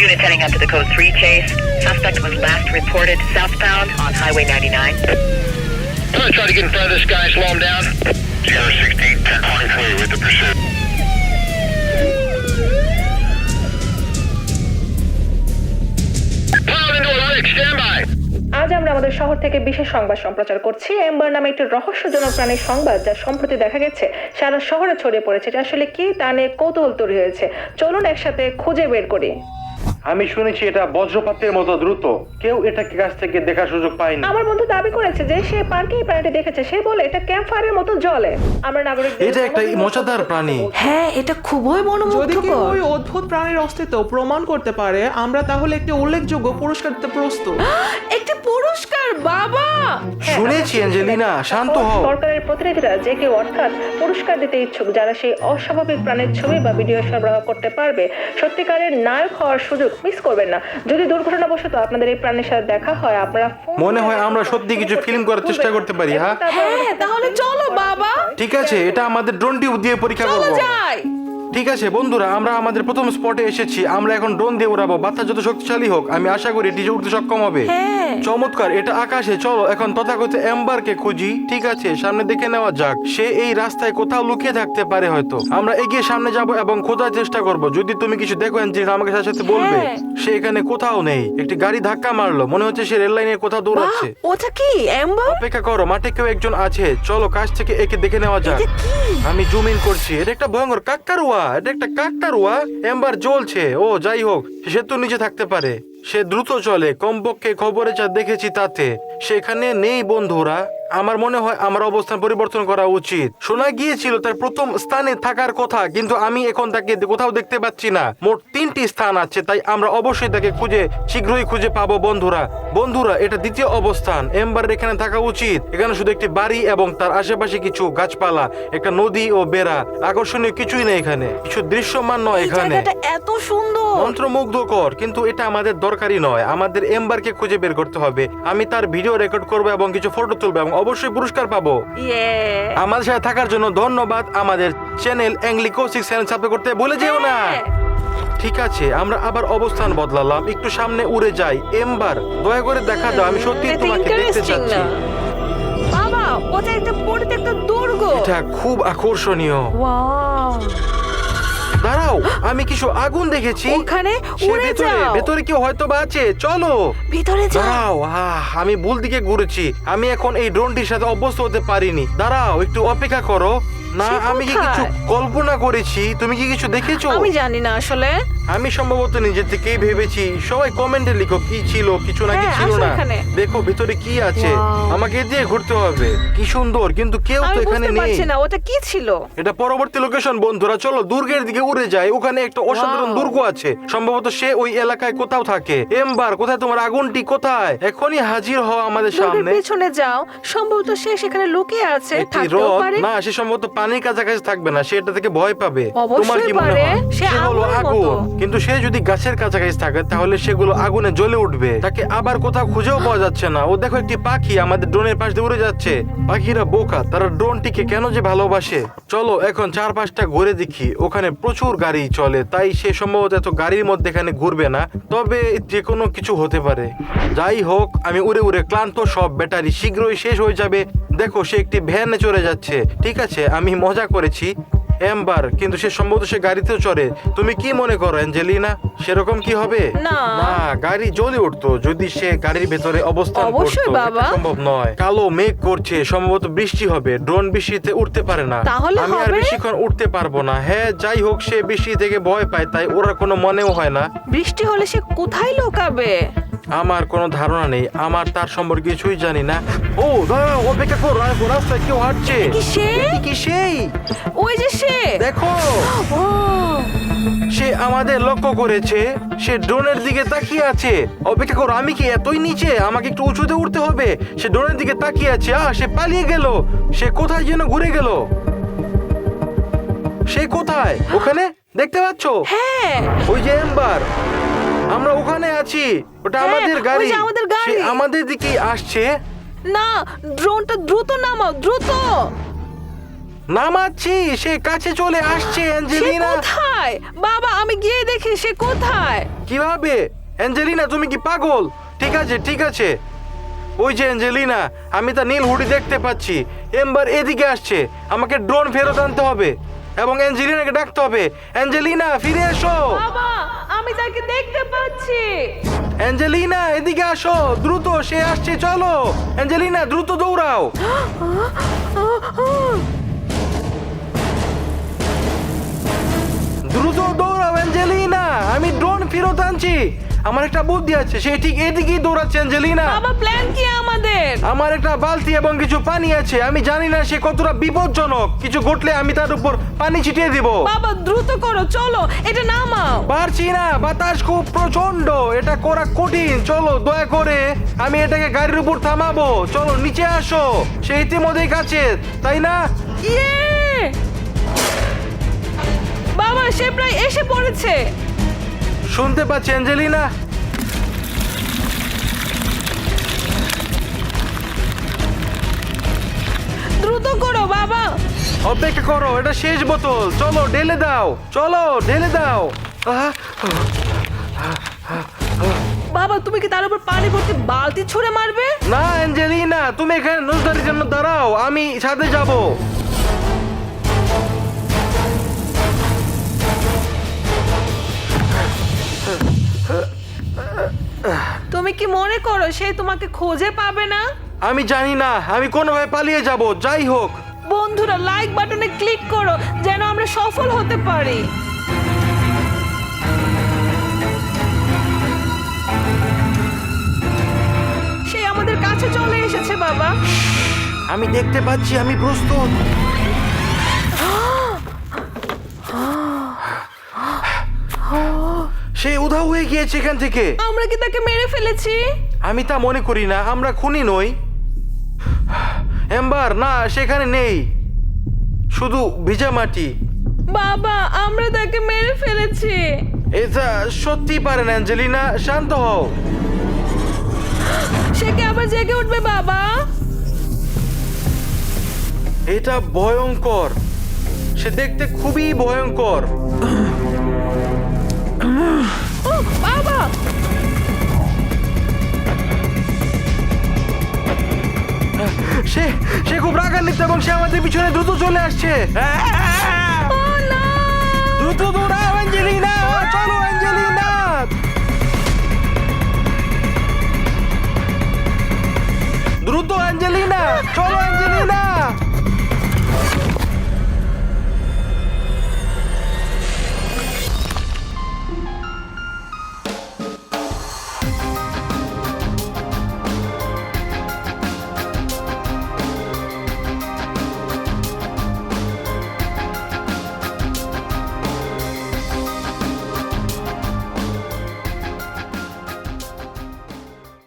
Units heading up to the code 3 chase. Suspect was last reported southbound on Highway 99. I'm gonna try to get in front of this guy, slow him down. Sierra 16, 1023 with the pursuit. আজ আমরা আমাদের শহর থেকে বিশেষ সংবাদ সম্প্রচার করছি ember নামে একটি রহস্যজনক প্রাণীর সংবাদ যা সম্প্রতি দেখা গেছে সারা শহরে ছড়িয়ে পড়েছে এটা আসলে কি তা নিয়ে কৌতূহল তৈরি হয়েছে চলুন একসাথে খুঁজে বের করি আমি শুনেছি এটা বজ্রপাতের মতো দ্রুত। কেউ এটাকে কাছ থেকে দেখার সুযোগ পায়নি। আমার বন্ধু দাবি করেছে যে সে পার্কে এই প্রাণীটি দেখেছে। সে বলে এটা ক্যাম্প ফায়ারের মতো জ্বলে। আমরা নাগরিক এটা একটা মজাদার প্রাণী। হ্যাঁ এটা খুবই যদি কেউ মনোমুগ্ধকর ওই অদ্ভুত প্রাণীর অস্তিত্ব প্রমাণ করতে পারে আমরা তাহলে একটি উল্লেখযোগ্য পুরস্কার দিতে প্রস্তুত। একটি পুরস্কার বাবা! শুনেছি অ্যাঞ্জেলিনা শান্ত হও। সরকারের প্রতিনিধিরা যে কেউ অর্থাৎ পুরস্কার দিতে ইচ্ছুক যারা সেই অস্বাভাবিক প্রাণীর ছবি বা ভিডিও সরবরাহ করতে পারবে সত্যিকারের নায়ক হওয়ার সুযোগ মিস করবেন না। যদি দুর্ঘটনাবশত আপনাদের এই প্রাণীর সাথে দেখা হয় আপনারা মনে হয় আমরা সত্যি কিছু ফিল্ম করার চেষ্টা করতে পারি, হ্যাঁ? হ্যাঁ তাহলে চলো বাবা। ঠিক আছে এটা আমাদের ড্রোন টিউব দিয়ে পরীক্ষা করব। যাই। ঠিক আছে বন্ধুরা আমরা আমাদের প্রথম স্পটে এসেছি। আমরা এখন ড্রোন দিয়ে উড়াবো। বাচ্চা যত শক্তিশালী হোক আমি আশা করি এটি উঠতে সক্ষম হবে। হ্যাঁ। চমৎকার এটা আকাশে চলো এখন তথাকথিত এম্বারকে খুঁজি ঠিক আছে সামনে দেখে নেওয়া যাক সে এই রাস্তায় কোথাও লুকিয়ে থাকতে পারে হয়তো। আমরা এগিয়ে সামনে যাব এবং খোঁজার চেষ্টা করব যদি তুমি কিছু দেখো এঞ্জিন আমাকে সাথে সাথে বলবে হ্যাঁ। সে এখানে কোথাও নেই। একটি গাড়ি ধাক্কা মারলো মনে হচ্ছে সে রেল লাইনের কোথাও দৌড়াচ্ছে। ওটা কি এম্বার? অপেক্ষা করো মাঠে কেউ একজন আছে চলো কাছ থেকে একে দেখে নেওয়া যাক। আমি জুম ইন করছি এটা একটা ভয়ঙ্কর কাকতারুয়া এটা একটা কাকতারুয়া এম্বার জ্বলছে ও যাই হোক সে তো নিচে থাকতে পারে। সে দ্রুত চলে। কমপক্ষে খবরে যা দেখেছি তাতে সেখানে নেই বন্ধুরা। আমার মনে হয় আমার অবস্থান পরিবর্তন করা উচিত। শোনা গিয়েছিল তার প্রথম স্থানে থাকার কথা কিন্তু আমি এখন তাকে কোথাও দেখতে পাচ্ছি না। মোট তিনটি স্থান আছে তাই আমরা অবশ্যই তাকে খুঁজে শীঘ্রই খুঁজে পাবো বন্ধুরা। বন্ধুরা এটা দ্বিতীয় অবস্থান। এম্বার এখানে থাকা উচিত। এখানে শুধু একটি বাড়ি এবং তার আশেপাশে কিছু গাছপালা একটা নদী ও বেড়া। আকর্ষণীয় কিছুই নেই এখানে। কিছু দৃশ্যমান নয় এখানে। এত সুন্দর! মন্ত্রমুগ্ধকর কিন্তু এটা আমাদের দরকারি নয়। আমাদের এম্বারকে খুঁজে বের করতে হবে। আমি তার ভিডিও রেকর্ড করব এবং কিছু ফটো তুলবো এবং অবশ্যই পুরস্কার পাবো। আমাদের সাথে থাকার জন্য ধন্যবাদ আমাদের চ্যানেল অ্যাংলিকোসিক চ্যানেল সাবস্ক্রাইব করতে ভুলে যেও না। ঠিক আছে আমরা আবার অবস্থান বদলালাম। একটু সামনে উড়ে যাই। এমবার দয়া করে দেখা দাও আমি সত্যি তোমাকে দেখতে চাচ্ছি বাবা ওটা একটা পরিত্যক্ত দুর্গ। এটা খুব আকর্ষণীয়। ওয়াও দাঁড়াও আমি কিছু আগুন দেখেছি। ওখানে উড়ে যাও। ভেতরে কেউ হয়তো বা আছে চলো। ভিতরে যাও। দাঁড়াও আহ আমি ভুল দিকে ঘুরেছি। আমি এখন এই ড্রোনটির সাথে অভ্যস্ত হতে পারিনি। দাঁড়াও একটু অপেক্ষা করো। না সে আমি কি কিছু কোথায়? কল্পনা করেছি? তুমি কি কিছু দেখেছ? আমি জানি না আসলে। আমি সম্ভবত নিজে থেকেই ভেবেছি। সবাই কমেন্টে লিখো কি ছিল কিছু হ্যাঁ, ছিল আসো না? এখানে। দেখো ভিতরে কি আছে। Wow. আমাকে দিয়ে ঘুরতে হবে। কি সুন্দর কিন্তু কেউ তো আমি এখানে বুঝতে নেই। পারছি না ওটা কি ছিল? এটা পরবর্তী লোকেশন বন্ধুরা। চলো দুর্গের দিকে উড়ে যায় ওখানে একটা অসাধারণ দুর্গ আছে। সম্ভবত সে ওই এলাকায় কোথাও থাকে। এম্বার কোথায় তোমার আগুনটি? কোথায়? এখনই হাজির হও আমাদের সামনে। পেছনে যাও। সম্ভবত সে সেখানে লুকিয়ে আছে একটি থাকতেও রথ? পারে। না সে সম্ভবত পানির কাছাকাছি থাকবে না সে এটা থেকে ভয় পাবে। অবশ্যই তোমার কি মনে পারে। হয়? সে সে হলো আগুনের আগুন। কিন্তু সে যদি গাছের কাছাকাছি থাকে তাহলে সেগুলো আগুনে জ্বলে উঠবে। তাকে আবার কোথাও খুঁজেও পাওয়া যাচ্ছে না। ও দেখো একটি পাখি আমাদের ড্রোনের পাশ দিয়ে উড়ে যাচ্ছে। পাখিরা বোকা তারা ড্রোনটিকে কেন যে ভালোবাসে? চলো এখন চারপাশটা ঘুরে দেখি। ওখানে প্রচুর গাড়ি চলে, তাই সে সম্ভবত এত গাড়ির মধ্যে এখানে ঘুরবে না। তবে যে কোনো কিছু হতে পারে। যাই হোক, আমি উড়ে উড়ে ক্লান্ত, সব ব্যাটারি শীঘ্রই শেষ হয়ে যাবে। দেখো, সে একটি ভ্যানে চলে যাচ্ছে। ঠিক আছে, আমি মজা করেছি। এম্বার কিন্তু সে সম্ভবত সে গাড়িতেও চড়ে। তুমি কি মনে করো অ্যাঞ্জেলিনা সেরকম কি হবে? না। না গাড়ি জ্বলে উঠতো। যদি সে গাড়ির ভেতরে অবস্থান অবশ্যই করতো বাবা। এটা সম্ভব নয়। কালো মেঘ করছে সম্ভবত বৃষ্টি হবে। ড্রোন বৃষ্টিতে উঠতে পারে না। তাহলে আমি আর হবে? বেশিক্ষণ উঠতে পারব না। হ্যাঁ যাই হোক সে বৃষ্টি থেকে ভয় পায় তাই ওরা কোনো মনেও হয় না। বৃষ্টি হলে সে কোথায় লুকাবে? আমার কোনো ধারণা নেই। আমার তার সম্পর্কে কিছুই জানি না। ও দাঁড়াও অপেক্ষা করো রাস্তায় কেউ হাঁটছে। কি সে? এটি কি সেই? দেখো। সে আমাদের লক্ষ্য করেছে সে ড্রোনের দিকে তাকিয়ে আছে। অপেক্ষা করো আমি কি এতই নিচে? আমাকে একটু উঁচুতে উঠতে হবে। সে ড্রোনের দিকে তাকিয়ে আছে আহ সে পালিয়ে গেল। সে কোথায় যেন ঘুরে গেল। সে কোথায়? ওখানে? দেখতে পাচ্ছ? হ্যাঁ। ওই যে এম্বার আমরা ওখানে আছি। ওটা হ্যাঁ, আমাদের গাড়ি। আমাদের গাড়ি। আমাদের দিকেই আসছে। না ড্রোনটা দ্রুত নামাও দ্রুত। নামাচ্ছি সে কাছে চলে আসছে অ্যাঞ্জেলিনা। কোথায়? বাবা আমি গিয়ে দেখি সে কোথায়। কীভাবে? অ্যাঞ্জেলিনা তুমি কি পাগল? ঠিক আছে ঠিক আছে। ওই যে অ্যাঞ্জেলিনা আমি তা নীল হুডি দেখতে পাচ্ছি। এম্বার এদিকে আসছে আমাকে ড্রোন ফেরত আনতে হবে। এবং অ্যাঞ্জেলিনাকে ডাকতে হবে। অ্যাঞ্জেলিনা ফিরে এসো। বাবা আমি তাকে দেখতে পাচ্ছি। অ্যাঞ্জেলিনা এদিকে আসো দ্রুত সে আসছে চলো। অ্যাঞ্জেলিনা দ্রুত দৌড়াও। ফেরত আনছি। আমার একটা বুদ্ধি আছে সে ঠিক এদিকেই দৌড়াচ্ছে অ্যাঞ্জেলিনা। বাবা প্ল্যান কি আমাদের? আমার একটা বালতি এবং কিছু পানি আছে আমি জানি না সে কতটা বিপজ্জনক। কিছু ঘটলে আমি তার উপর পানি ছিটিয়ে দিব। বাবা দ্রুত করো চলো এটা নামাও। পারছি না বাতাস খুব প্রচণ্ড এটা করা কঠিন। চলো দয়া করে আমি এটাকে গাড়ির উপর থামাবো। চলো নিচে আসো সে ইতিমধ্যেই কাছে তাই না? ইয়ে! বাবা সে প্রায় এসে পড়েছে। শুনতে পাচ্ছি অ্যাঞ্জেলিনা। দ্রুত করো বাবা। অপেক্ষা করো এটা শেষ বোতল। চলো ঢেলে দাও। চলো ঢেলে দাও। আহ, বাবা তুমি কি তার উপর পানি ভর্তি বালতি ছুঁড়ে মারবে? না অ্যাঞ্জেলিনা তুমি এখানে নজদারির জন্য দাঁড়াও। আমি ছাদে যাব। তুমি কি মনে করো সে তোমাকে খোঁজে পাবে না? আমি জানি না আমি কোনোভাবে পালিয়ে যাব যাই হোক। বন্ধুরা লাইক বাটনে ক্লিক করো যেন আমরা সফল হতে পারি। সে আমাদের কাছে চলে এসেছে বাবা। আমি দেখতে পাচ্ছি আমি প্রস্তুত। সে উধাও হয়ে গিয়েছে এখান থেকে। আমরা কি তাকে মেরে ফেলেছি? আমি তা মনে করি না আমরা খুনি নই। এম্বার না সেখানে নেই। শুধু ভিজা মাটি। বাবা আমরা তাকে মেরে ফেলেছি। এটা সত্যি পারে না অ্যাঞ্জেলিনা শান্ত হও। সে কি আবার জেগে উঠবে বাবা? এটা ভয়ঙ্কর। সে দেখতে খুবই ভয়ঙ্কর। সে সে খুব রাগান্বিত এবং সে আমাদের পিছনে দ্রুত চলে আসছে। দ্রুত দৌড়াও অ্যাঞ্জেলিনা! চলো অ্যাঞ্জেলিনা! দ্রুত অ্যাঞ্জেলিনা! চলো অ্যাঞ্জেলিনা!